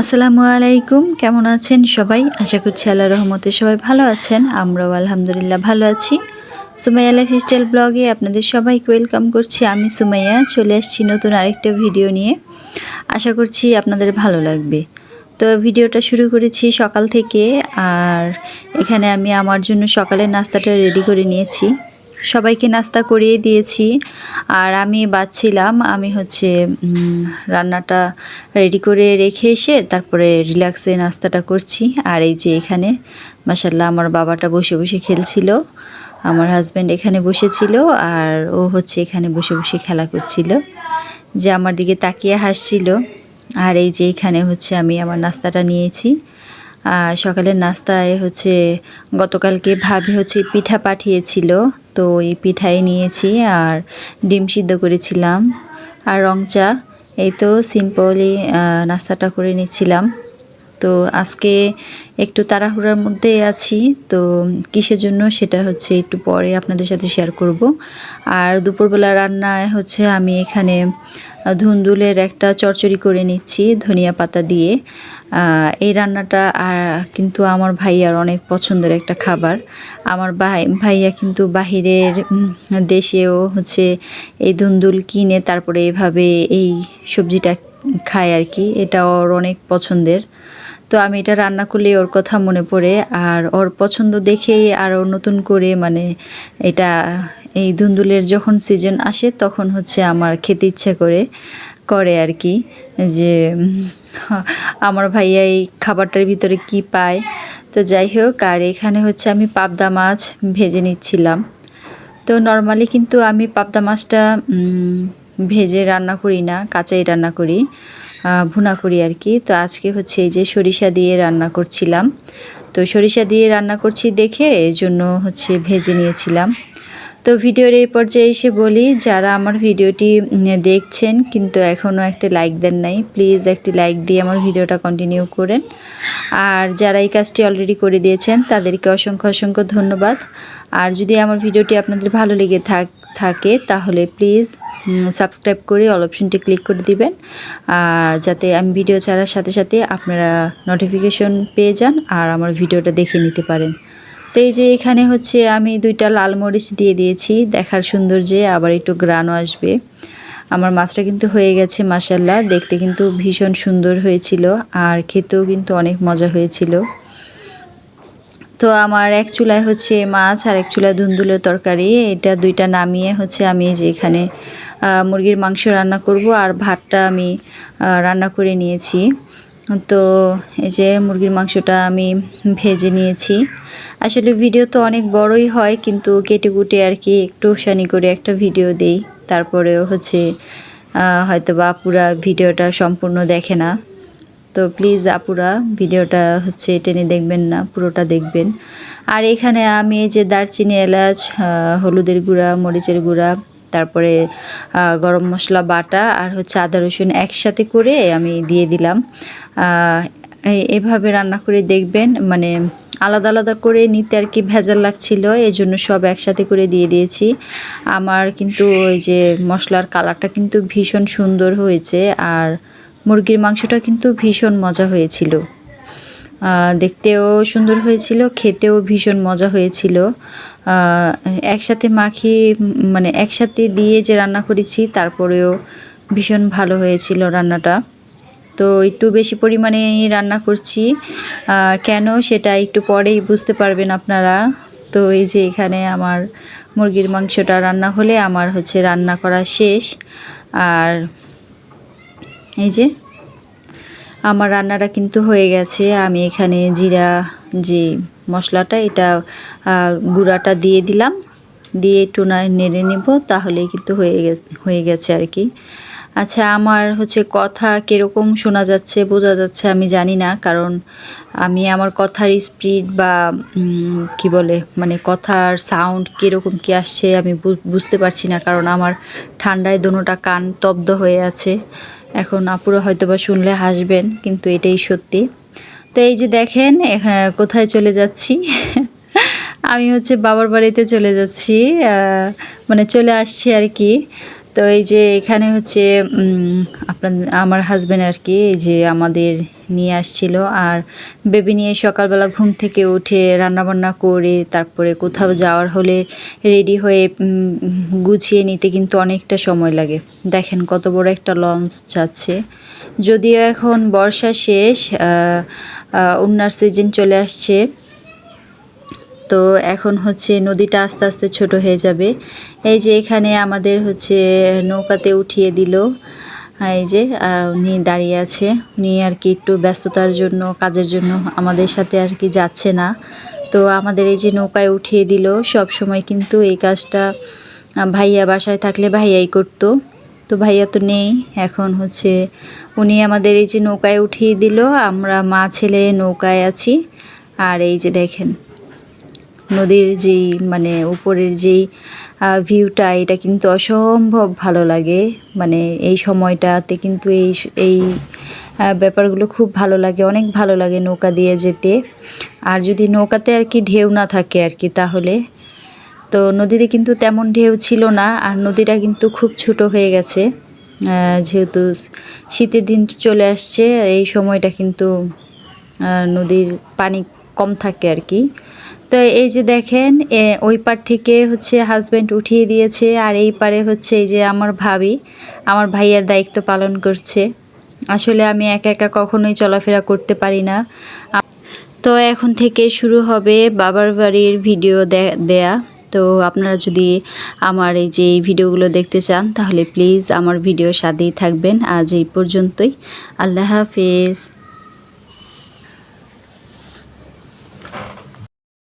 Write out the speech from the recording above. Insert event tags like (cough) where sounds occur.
আসসালামু আলাইকুম, কেমন আছেন সবাই? আশা করছি আল্লাহ রহমতে সবাই ভালো আছেন, আমরাও আলহামদুলিল্লাহ ভালো আছি। সুমাইয়া লাইফ স্টাইল ব্লগে আপনাদের সবাইকে ওয়েলকাম করছি। আমি সুমাইয়া, চলে আসছি নতুন আরেকটা ভিডিও নিয়ে। আশা করছি আপনাদের ভালো লাগবে। তো ভিডিওটা শুরু করেছি সকাল থেকে, আর এখানে আমি আমার জন্য সকালের নাস্তাটা রেডি করে নিয়েছি। সবাইকে নাস্তা করিয়ে দিয়েছি। আর আমি বাচ্ছিলাম, আমি হচ্ছে রান্নাটা রেডি করে রেখে এসে তারপরে রিল্যাক্সে নাস্তাটা করছি। আর এই যে এখানে মাসাল্লাহ আমার বাবাটা বসে বসে খেলছিল, আমার হাজব্যান্ড এখানে বসেছিল, আর ও হচ্ছে এখানে বসে বসে খেলা করছিল, যে আমার দিকে তাকিয়ে হাসছিল। আর এই যে এখানে হচ্ছে আমি আমার নাস্তাটা নিয়েছি। সকালের নাস্তায় হচ্ছে গতকালকে ভাবি হচ্ছে পিঠা পাঠিয়েছিল তো এই পিঠাই নিয়েছি আর ডিম সিদ্ধ করেছিলাম। আর রং চা, এই তো সিম্পলি নাস্তাটা করে নিচ্ছিলাম। তো আজকে একটু তাড়াহুড়ার মধ্যে আছি, তো কিসের জন্য সেটা হচ্ছে একটু পরে আপনাদের সাথে শেয়ার করব। আর দুপুরবেলা রান্নায় হচ্ছে আমি এখানে ধুন্দুলের একটা চচ্চড়ি করে নিচ্ছি ধনিয়া পাতা দিয়ে। এই রান্নাটা আর কিন্তু আমার ভাইয়ার অনেক পছন্দের একটা খাবার। আমার ভাই, ভাইয়া কিন্তু বাহিরের দেশেও হচ্ছে এই ধুন্দুল কিনে তারপরে এভাবে এই সবজিটা খায় আর কি, এটা ওর অনেক পছন্দের। তো আমি এটা রান্না করলে ওর কথা মনে পড়ে আর ওর পছন্দ দেখেই আরও নতুন করে মানে এটা, এই ধুন্দুলের যখন সিজন আসে তখন হচ্ছে আমার খেতে ইচ্ছে করে করে আর কি। যে, আমার ভাইয়া এই খাবারটার ভিতরে কি পায়। তো যাই হোক, আর এখানে হচ্ছে আমি পাবদা মাছ ভেজে নিচ্ছিলাম। তো নর্মালি কিন্তু আমি পাবদা মাছটা ভেজে রান্না করি না, কাঁচাই রান্না করি। ভুনা করি আর কি। তো আজকে হচ্ছে এই যে সরিষা দিয়ে রান্না করছিলাম। তো সরিষা দিয়ে রান্না করছি দেখে জন্য হচ্ছে ভেজে নিয়েছিলাম। তো ভিডিওর এই পর্যায়ে এসে বলি, যারা আমার ভিডিওটি দেখছেন কিন্তু এখনও একটা লাইক দেন নাই প্লিজ একটি লাইক দিয়ে আমার ভিডিওটা কন্টিনিউ করেন। আর যারা এই কাজটি অলরেডি করে দিয়েছেন, তাদেরকে অসংখ্য অসংখ্য ধন্যবাদ। আর যদি আমার ভিডিওটি আপনাদের ভালো লেগে থাকে তাহলে প্লিজ সাবস্ক্রাইব করে অল অপশনটি ক্লিক করে দিবেন। আর যাতে আমি ভিডিও ছাড়ার সাথে সাথে আপনারা নোটিফিকেশন পেয়ে যান আর আমার ভিডিওটা দেখে নিতে পারেন। তো এই যে এখানে হচ্ছে আমি দুইটা লাল মরিচ দিয়ে দিয়েছি। দেখার সৌন্দর্যে আবার একটু গ্রানও আসবে। আমার মাছটা কিন্তু হয়ে গেছে মাসাল্লাহ দেখতে কিন্তু ভীষণ সুন্দর হয়েছিল। আর খেতেও কিন্তু অনেক মজা হয়েছিল। তো আমার এক চুলায় হচ্ছে মাছ আর এক চুলায় ধুন্দুলের তরকারি। এটা দুইটা নামিয়ে হচ্ছে আমি যে এখানে মুরগির মাংস রান্না করব আর ভাতটা আমি রান্না করে নিয়েছি। তো এই যে মুরগির মাংসটা আমি ভেজে নিয়েছি। আসলে ভিডিও তো অনেক বড়ই হয়, কিন্তু কেটে কুটে আর কি একটু সানি করে একটা ভিডিও দেই। তারপরেও হচ্ছে হয়তো বা পুরা ভিডিওটা সম্পূর্ণ দেখে না। তো প্লিজ আপুরা, ভিডিওটা হচ্ছে টেনে দেখবেন না, পুরোটা দেখবেন। আর এখানে আমি যে দারচিনি, এলাচ হলুদের গুঁড়া, মরিচের গুঁড়া, তারপরে গরম মশলা, বাটা আর হচ্ছে আদা, রসুন একসাথে করে আমি দিয়ে দিলাম। এভাবে রান্না করে দেখবেন মানে আলাদা আলাদা করে নিতে আর কি ভেজাল লাগছিল এই জন্য সব একসাথে করে দিয়ে দিয়েছি। আমার কিন্তু ওই যে মশলার কালারটা কিন্তু ভীষণ সুন্দর হয়েছে, আর মুরগির মাংসটা কিন্তু ভীষণ মজা হয়েছিল। দেখতেও সুন্দর হয়েছিল, খেতেও ভীষণ মজা হয়েছিল। একসাথে মাখিয়ে মানে একসাথে দিয়ে যে রান্না করেছি, তারপরেও ভীষণ ভালো হয়েছিল রান্নাটা। তো একটু বেশি পরিমাণে রান্না করছি। কেন সেটা একটু পরেই বুঝতে পারবেন আপনারা। তো এই যে এখানে আমার মুরগির মাংসটা রান্না হলে আমার হচ্ছে রান্না করা শেষ। আর এই যে, আমার রান্নাটা কিন্তু হয়ে গেছে। আমি এখানে জিরা, যে মশলাটা, এটা গুঁড়াটা দিয়ে দিলাম। দিয়ে একটু নেড়ে নেব তাহলেই কিন্তু হয়ে গেছে হয়ে গেছে আর কি। আচ্ছা আমার হচ্ছে কথা কীরকম শোনা যাচ্ছে, বোঝা যাচ্ছে, আমি জানি না। কারণ আমি আমার কথার স্পিড বা কি বলে মানে কথার সাউন্ড কীরকম কি আসছে, আমি বুঝতে পারছি না। কারণ আমার ঠান্ডায় দোনোটা কান তব্দ হয়ে আছে। এখন আপুরা হয়তো বা শুনলে হাসবেন, কিন্তু এটাই সত্যি। তো এই যে দেখেন কোথায় চলে যাচ্ছি? (laughs) আমি হচ্ছে বাবার বাড়িতে চলে যাচ্ছি মানে চলে আসছি আর কি। তো এই যে এখানে হচ্ছে আপনার, আমার হাজব্যান্ড আর কি এই যে আমাদের নিয়ে আসছিল। আর বেবি নিয়ে সকালবেলা ঘুম থেকে উঠে রান্নাবান্না করে, তারপরে কোথাও যাওয়ার হলে রেডি হয়ে গুছিয়ে নিতে কিন্তু অনেকটা সময় লাগে। দেখেন কত বড় একটা লঞ্চ যাচ্ছে। যদিও এখন বর্ষা শেষ উন্নার সিজন চলে আসছে। তো এখন হচ্ছে নদীটা আস্তে আস্তে ছোট হয়ে যাবে। এই যে এখানে আমাদের হচ্ছে নৌকাতে উঠিয়ে দিল। এই যে উনি দাঁড়িয়ে আছে। উনি আর কি একটু ব্যস্ততার জন্য, কাজের জন্য আমাদের সাথে আর কি যাচ্ছে না। তো আমাদের এই যে নৌকায় উঠিয়ে দিল, সব সময় কিন্তু এই কাজটা ভাইয়া বাসায় থাকলে ভাইয়াই করতো। তো ভাইয়া তো নেই, এখন হচ্ছে উনি আমাদের এই যে নৌকায় উঠিয়ে দিল। আমরা মা ছেলে নৌকায় আছি। আর এই যে দেখেন নদীর যেই মানে উপরের যেই ভিউটা এটা কিন্তু অসম্ভব ভালো লাগে। মানে এই সময়টাতে কিন্তু এই এই ব্যাপারগুলো খুব ভালো লাগে, অনেক ভালো লাগে নৌকা দিয়ে যেতে। আর যদি নৌকাতে আর কি ঢেউ না থাকে আর কি তাহলে। তো নদীতে কিন্তু তেমন ঢেউ ছিল না, আর নদীটা কিন্তু খুব ছোট হয়ে গেছে। যেহেতু শীতের দিন চলে আসছে, এই সময়টা কিন্তু নদীর পানি কম থাকে আর কি। তো এই যে দেখেন ওই পার থেকে হচ্ছে হাজব্যান্ড উঠিয়ে দিয়েছে, আর এই পারে হচ্ছে এই যে আমার ভাবি, আমার ভাইয়ের দায়িত্ব পালন করছে। আসলে আমি একা একা কখনোই চলাফেরা করতে পারি না। তো এখন থেকে শুরু হবে বাবার বাড়ির ভিডিও দেয়া। তো আপনারা যদি আমার এই যে ভিডিওগুলো দেখতে চান, তাহলে প্লিজ আমার ভিডিও সাথেই থাকবেন। আজ এই পর্যন্তই। আল্লাহ হাফিজ।